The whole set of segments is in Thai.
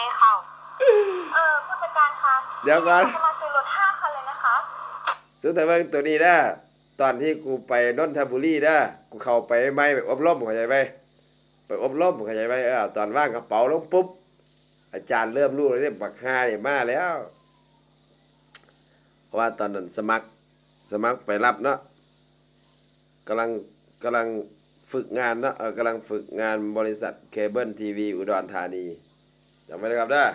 ฉันไม่เข้าเออผู้จัดการคะเดี๋ยวก่อนจะมาซื้อรถห้าคันเลยนะคะสุดท้ายเบิ่งตัวนี้นะตอนที่กูไปนนทบุรีนะกูเข้าไปไม่ไปอบรมเข้าใจไหมไปอบรมเข้าใจไหมเออตอนว่างกระเป๋าลงปุ๊บอาจารย์เริ่มรู้เลยเนี่ยบักฮาเนี่ยมาแล้ว เพราะว่าตอนนั้นสมัครสมัครไปรับเนาะกำลังกำลังฝึกงานเนาะเออกำลังฝึกงานบริษัทเคเบิลทีวีอุดรธานี จำไว้นะครับเด้อ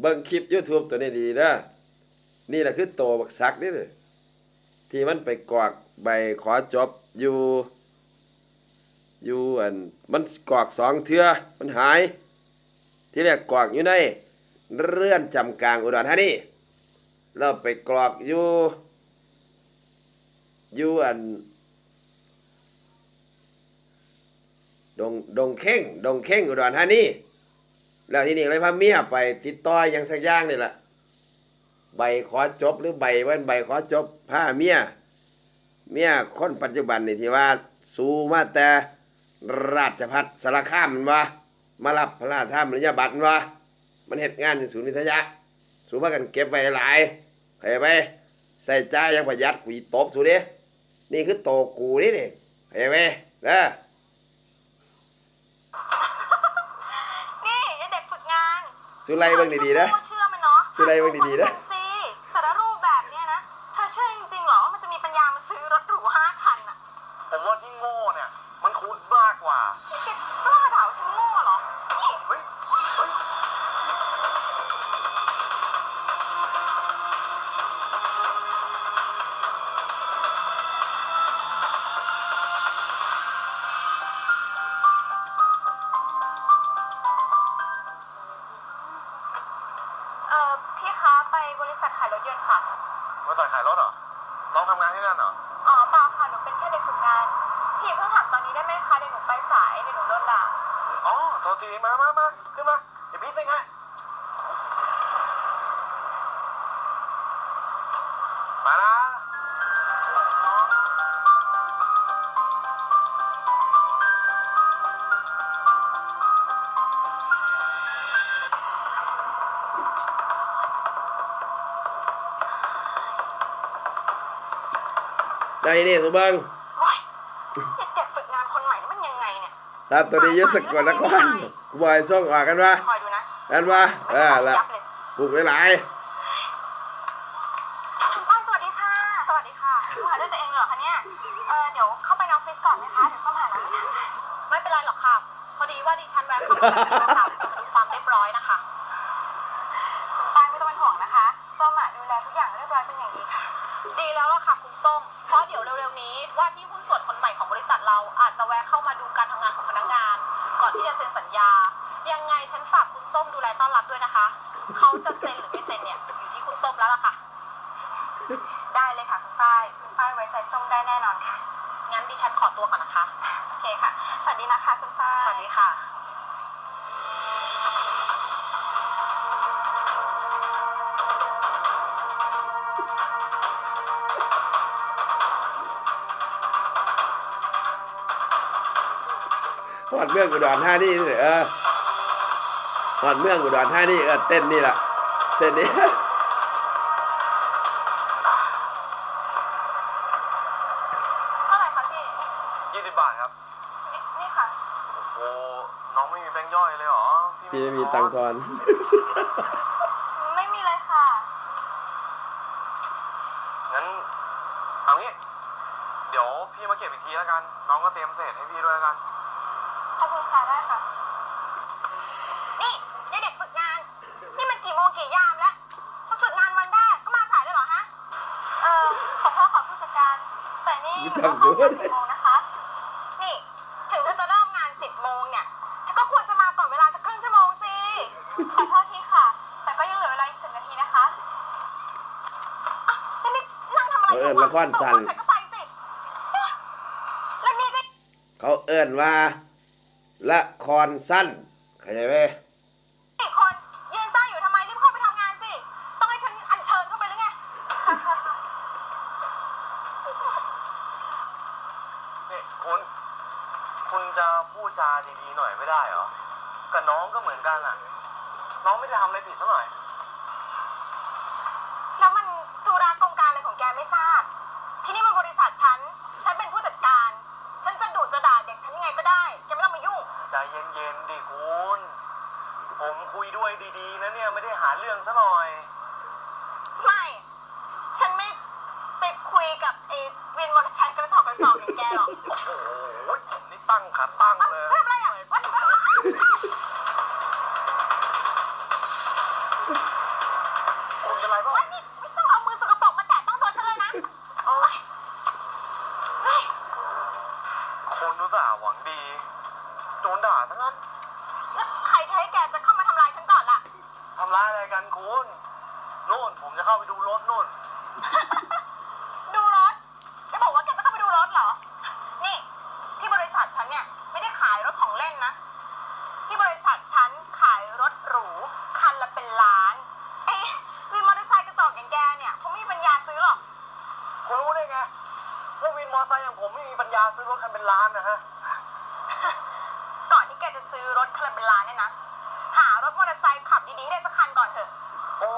เบิ่งคลิป YouTube ตัวนี้ดีๆเด้อนี่แหละคือโตบักซักนี่เลยที่มันไปกอกใบขอจบอยู่อยู่อันมันกอกสองเทือมันหาย ที่แรกกอกอยู่ในเรื่อนจำกลางอุดรธานีแล้วไปกรอกอยู่อยู่อันดงดงเข่งดงเข่งอุดรธานี แล้วทีนี่เลยพาเมียไป ติดต่อยังสักอย่างนี่แหละใบขอจบหรือใบเว้นใบขอจบพาเมียเมียคนปัจจุบันนี่ที่ว่า สูมาแต่ราชพัฒสารคามมันวะมารับพระราชทานปริญญาบัตรมันวะมันเหตุงานที่ศูนย์วิทยาสูมากันเก็บไว้หลายเข้าไหมใส่ใจายังประหยัดกูตบสูดินี่คือโตกูนี่นี่เข้าไหมนะ นี่ไอ้เด็กฝึกงาน สุไลเบิ่งดีๆนะ เชื่อมันเนาะสุไลเบิ่งดีๆนะ น้องทำงานที่นั่นเหรอ อ๋อเปล่าค่ะ หนูเป็นแค่เด็กฝึกงาน พี่เพิ่งถามตอนนี้ได้ไหมคะ เดี๋ยวหนูไปสาย เดี๋ยวหนูโดนด่า อ๋อโทษทีมามามาขึ้นมา เดี๋ยวพี่เซ็งให้ ได้นี่สุเบิงโอ๊ยไอ้เด็กฝึกงานคนใหม่นี่มันยังไงเนี่ยรับตัวนี้อยุสกลนครกูบอยส่งออกกันวะคอยดูนะกันวะเออละยับเลยปลูกหลายคุณป้าสวัสดีค่ะ สวัสดีค่ะคุณหาด้วยตัวเองเหรอคะเนี่ย เออเดี๋ยวเข้าไปในออฟฟิศก่อนไหมคะ เดี๋ยวส้มหาน้ำไม่ทันไม่เป็นไรหรอกค่ะ พอดีว่าดิฉันแวะเข้ามาแบบนี้ค่ะจะมาดูความเรียบร้อยนะคะคุณป้าไม่ต้องเป็นห่วงนะคะ ส้มอะดูแลทุกอย่างเรียบร้อยเป็นอย่างดีค่ะ ดีแล้วล่ะค่ะคุณส้ม เพราะเดี๋ยวเร็วๆนี้ว่าที่หุ้นส่วนคนใหม่ของบริษัทเราอาจจะแวะเข้ามาดูการทำงานของพนักงาน ก่อนที่จะเซ็นสัญญา ยังไงฉันฝากคุณส้มดูแลต้อนรับด้วยนะคะ เขาจะเซ็นหรือไม่เซ็นเนี่ยอยู่ที่คุณส้มแล้วล่ะค่ะ ได้เลยค่ะคุณฝ้ายคุณฝ้ายไว้ใจส้มได้แน่นอนค่ะ งั้นดิฉันขอตัวก่อนนะคะ โอเคค่ะ สวัสดีนะคะคุณฝ้ายสวัสดีค่ะ หอดเมืองอุดรธานีนี่เออหอดเมืองอุดรธานีเออเต้นนี่ล่ะเต้นนี่เท่าไหร่คะพี่ ยี่สิบบาทครับ นี่นี่ค่ะ โอ้โห น้องไม่มีแบงค์ย่อยเลยเหรอพี่ไม่มีตังค์ทอนไม่มีเลยค่ะ งั้น เอางี้ เดี๋ยวพี่มาเก็บอีกทีแล้วกัน น้องก็เตรียมเศษให้พี่ด้วยแล้วกัน ขอบคุณค่ะได้ค่ะ นี่ยายเด็กฝึกงาน นี่มันกี่โมงกี่ยามแล้วมาฝึกงานวันแรกก็มาสายเลยเหรอฮะ เออขอโทษขอผู้จัดการ แต่นี่หนูต้องเข้างานสิบโมงนะคะ นี่ถึงเธอจะเริ่มงานสิบโมงเนี่ยเธอก็ควรจะมาก่อนเวลาสักครึ่งชั่วโมงสิ ขอโทษทีค่ะ แต่ก็ยังเหลือเวลาอีกสิบนาทีนะคะอะแล้วนี่นั่งทำอะไรอยู่เออละครสั้นส่งคนเสร็จก็ไปสิแล้วนี่ก็เขาเอิ้นว่า ละครสั้นเข้าใจไหมอีกคนยืนซ่าอยู่ทำไมรีบเข้าไปทำงานสิ ต้องให้ฉันอัญเชิญเข้าไปหรือไงนี่คุณ คุณจะพูดจาดีๆหน่อยไม่ได้เหรอ กับน้องก็เหมือนกันอะ น้องไม่ได้ทำอะไรผิดซะหน่อย แล้วมันธุระกองการอะไรของแกไม่ทราบ ที่นี่มันบริษัทฉันฉันเป็น เย็นๆดิคุณผมคุยด้วยดีๆนะเนี่ยไม่ได้หาเรื่องซะหน่อย ไม่ ฉันไม่ไปคุยกับไอ้วินมอเตอร์ไซค์กระจอกกระจอกอย่างแกหรอกโอ้โหผมนี่ตั้งขาตั้งเอ้าเลยเฮ้ยทำอะไรอะเฮ้ยคุณเป็นไรบ้างเฮ้ยนี่ไม่ต้องเอามือสกปรกมาแตะต้องตัวฉันเลยนะเอ้าเฮ้ยคนรู้สาห์หวังดี โดนด่าทั้งนั้นแล้วใครใช้ให้แกจะเข้ามาทำลายฉันก่อนล่ะ ทำร้ายอะไรกันคุณนู่นผมจะเข้าไปดูรถนู่น ดูรถแกบอกว่าแกจะเข้าไปดูรถเหรอ นี่ที่บริษัทฉันเนี่ยไม่ได้ขายรถของเล่นนะ ที่บริษัทฉันขายรถหรู คันละเป็นล้านไอ้วินมอเตอร์ไซค์กระจอกอย่างแกเนี่ยเขาไม่มีปัญญาซื้อหรอก คุณรู้ได้ไงว่าวินมอเตอร์ไซค์อย่างผมไม่มีปัญญาซื้อรถคันเป็นล้านนะฮะก่อนที่แกจะ ซื้อรถคันละเป็นล้านเนี่ยนะ หารถมอเตอร์ไซค์ขับดีๆให้ได้สักคันก่อนเถอะ โอ้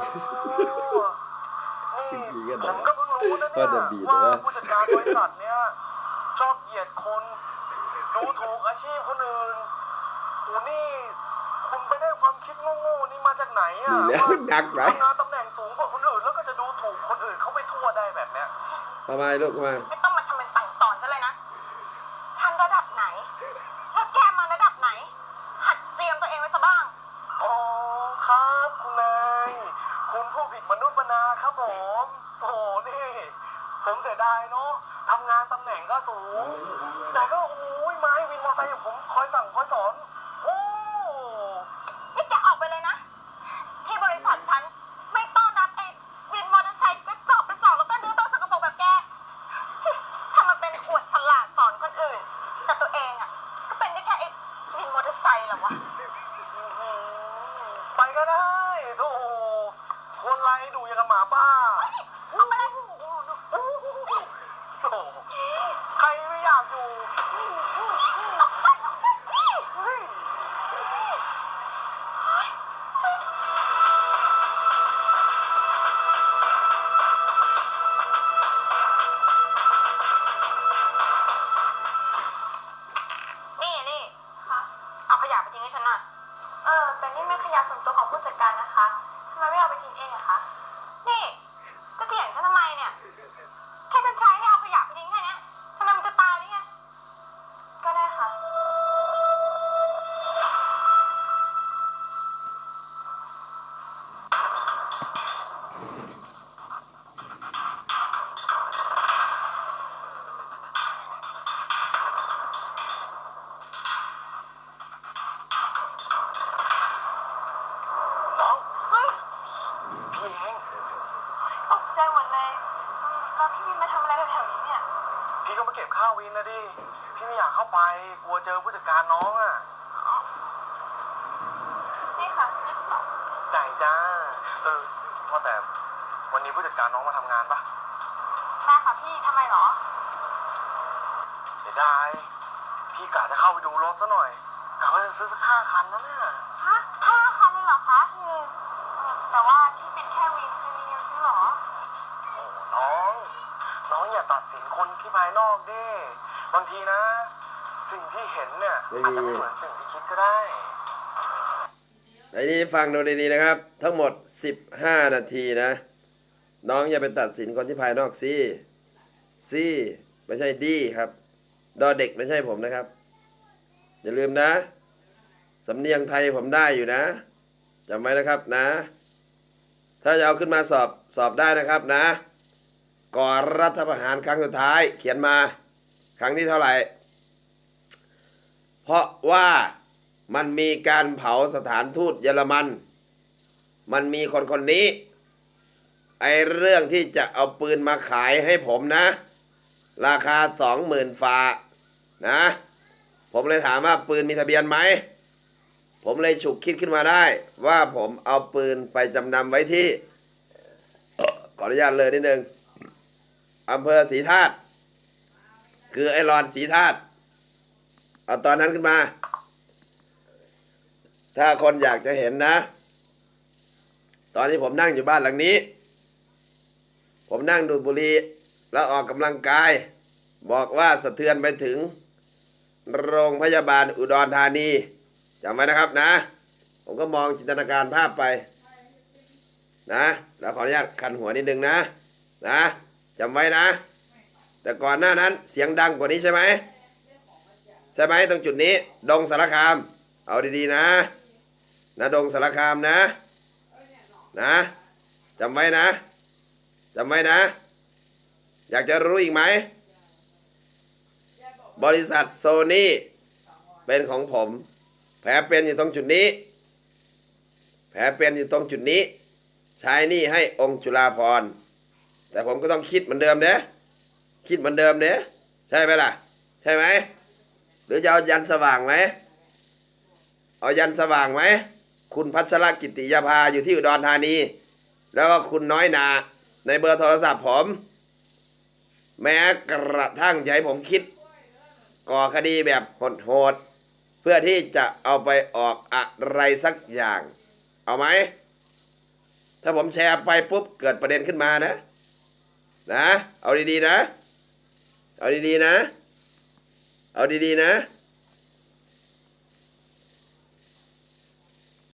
นี่ผมก็เพิ่งรู้นะเนี่ยว่าจะบีบว่าเหรอผู้จัดการบริษัทเนี่ยชอบเหยียดคนดูถูกอาชีพคนอื่นโอ้นี่คุณไปได้ความคิดโง่ๆนี่มาจากไหนอะนี่แล้วว่าหนักไหม ทำงานตำแหน่งสูงกว่าคนอื่นแล้วก็จะดูถูกคนอื่นเขาไปทั่วได้แบบเนี้ย ทำไมลูกทำไม ไม่ต้องมาทำเป็นสั่งสอนฉันเลยนะ ฉันระดับไหน แล้วแกมาระดับไหน หัดเตรียมตัวเองไว้ซะบ้าง อ๋อครับคุณนายคุณผู้ผิดม นุษย์มนาครับผม โอ้โห นี่ ผมเสียดายเนาะทำงานตำแหน่งก็สูง แต่ก็โอ้ยไม้วินมอเตอร์ไซค์องผมคอยสั่งคอยสอน โอ้ นี่แกออกไปเลยนะ ที่บริษัทฉัน ไม่ต้อนรับไอ้วินมอเตอร์ไซค์กระจอกกระจอกแล้วก็ดูต้องสกปรกแบบแกทำมาเป็นอวดฉลาดสอนคนอื่น แต่ตัวเองอะ ก็เป็นได้แค่ไอ้วินมอเตอร์ไซค์หรอวะ อื้อหือไปก็ได้โธ่คน ไร น้องเฮ้ยพี่เองตกใจหมดเลยอืมแล้วพี่วินมาทำอะไรแถวๆนี้เนี่ย พี่ก็มาเก็บข้าววินนะดิพี่ไม่อยากเข้าไปกลัวเจอผู้จัดการน้องอะนี่ค่ะนี่สต็อกใจจ้าเออว่าแต่วันนี้ผู้จัดการน้องมาทำงานปะมาค่ะพี่ทำไมเหรอ เสียดายพี่กะจะเข้าไปดูรถซะหน่อยกะว่าจะซื้อสักห้าคันนะเนี่ย ฮะห้า เลยเหรอคะอืมแต่ว่าพี่เป็นแค่วินจะมีเงินซื้อเหรอ โอ้น้อง น้องอย่าตัดสินคนที่ภายนอกดิ บางทีนะ สิ่งที่เห็นเนี่ยไม่มี อาจจะไม่เหมือนสิ่งที่คิดก็ได้ ไอ้นี่ฟังดูดีๆนะครับ ทั้งหมด 15 นาทีนะ น้องอย่าไปตัดสินคนที่ภายนอกสิสิไม่ใช่ดีครับ ดอเด็กไม่ใช่ผมนะครับ อย่าลืมนะ สำเนียงไทยผมได้อยู่นะ จำไว้นะครับนะ ถ้าจะเอาขึ้นมาสอบสอบได้นะครับนะ ก่อนรัฐประหารครั้งสุดท้าย เขียนมา ครั้งที่เท่าไหร่ เพราะว่ามันมีการเผาสถานทูตเยอรมัน มันมีคนคนนี้ ไอเรื่องที่จะเอาปืนมาขายให้ผมนะ ราคาสองหมื่นฟานะ ผมเลยถามว่าปืนมีทะเบียนไหม ผมเลยฉุกคิดขึ้นมาได้ ว่าผมเอาปืนไปจำนำไว้ที่ ขออนุญาตเลยนิดนึงอำเภอศรีธาตุคือไอรอนศรีธาตุเอาตอนนั้นขึ้นมา ถ้าคนอยากจะเห็นนะ ตอนที่ผมนั่งอยู่บ้านหลังนี้ ผมนั่งดูบุรีแล้วออกกำลังกาย บอกว่าสะเทือนไปถึง โรงพยาบาลอุดรธานี จำไว้นะครับนะ ผมก็มองจินตนาการภาพไป นะแล้วขออนุญาตคันหัวนิดนึงนะ นะจำไว้นะ แต่ก่อนหน้านั้นเสียงดังกว่านี้ใช่ไหมใช่ไหมตรงจุดนี้ ดงสารคาม เอาดีๆนะ นะดงสารคามนะ นะจำไว้นะจำไว้นะ อยากจะรู้อีกไหม บริษัทโซนี่เป็นของผม แผลเป็นอยู่ตรงจุดนี้ แผลเป็นอยู่ตรงจุดนี้ ใช้หนี่ให้องค์จุฬาภรแต่ผมก็ต้องคิดเหมือนเดิมเด้คิดเหมือนเดิมเด้ใช่ไหมล่ะ ใช่ไหม หรือจะเอายันสว่างไหม เอายันสว่างไหม คุณพัชรกิติยาภาอยู่ที่อุดรธานี แล้วก็คุณน้อยนาในเบอร์โทรศัพท์ผม แม้กระทั่งให้ผมคิด ก่อคดีแบบโหดๆ เพื่อที่จะเอาไปออกอะไรสักอย่าง เอาไหม ถ้าผมแชร์ไปปุ๊บเกิดประเด็นขึ้นมานะ นะ เอาดีๆนะ เอาดีๆนะ เอาดีๆนะ